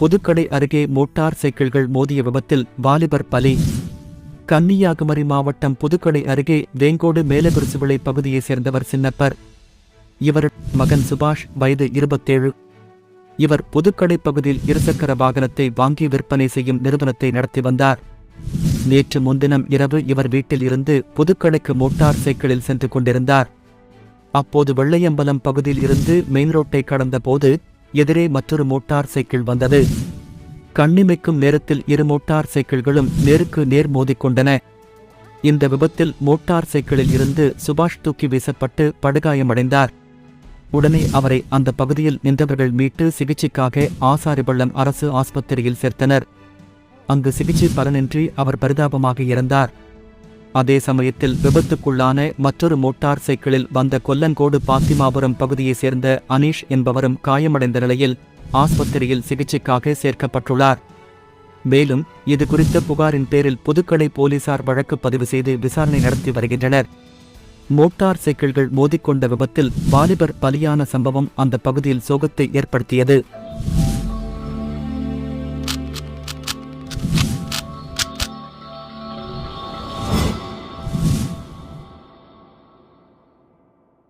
புதுக்கடை அருகே மோட்டார் சைக்கிள்கள் மோதிய விபத்தில் வாலிபர் பலி. கன்னியாகுமரி மாவட்டம் புதுக்கடை அருகே வேங்கோடு மேலகுரிசுவிளை பகுதியைச் சேர்ந்தவர் சின்னப்பர். இவர் மகன் சுபாஷ் வயது இருபத்தேழு. இவர் புதுக்கடை பகுதியில் இருசக்கர வாகனத்தை வாங்கி விற்பனை செய்யும் நிறுவனத்தை நடத்தி வந்தார். நேற்று முன்தினம் இரவு இவர் வீட்டில் இருந்து புதுக்கடைக்கு மோட்டார் சைக்கிளில் சென்று கொண்டிருந்தார். அப்போது வெள்ளையம்பலம் பகுதியில் இருந்து மெயின் ரோட்டை கடந்த போது எதிரே மற்றொரு மோட்டார் சைக்கிள் வந்தது. கண்ணிமைக்கும் நேரத்தில் இரு மோட்டார் சைக்கிள்களும் நேருக்கு நேர் மோதிக்கொண்டன. இந்த விபத்தில் மோட்டார் சைக்கிளில் இருந்து சுபாஷ் தூக்கி வீசப்பட்டு படுகாயமடைந்தார். உடனே அவரை அந்த பகுதியில் நின்றவர்கள் மீட்டு சிகிச்சைக்காக ஆசாரிபள்ளம் அரசு ஆஸ்பத்திரியில் சேர்த்தனர். அங்கு சிகிச்சை பலனின்றி அவர் பரிதாபமாக இறந்தார். அதே சமயத்தில் விபத்துக்குள்ளான மற்றொரு மோட்டார் சைக்கிளில் வந்த கொல்லங்கோடு பாத்திமாபுரம் பகுதியைச் சேர்ந்த அனீஷ் என்பவரும் காயமடைந்த நிலையில் ஆஸ்பத்திரியில் சிகிச்சைக்காக சேர்க்கப்பட்டுள்ளார். மேலும் இது குறித்த புகாரின் பேரில் புதுக்கடை போலீசார் வழக்கு பதிவு செய்து விசாரணை நடத்தி வருகின்றனர். மோட்டார் சைக்கிள்கள் மோதிக்கொண்ட விபத்தில் வாலிபர் பலியான சம்பவம் அந்த பகுதியில் சோகத்தை ஏற்படுத்தியது.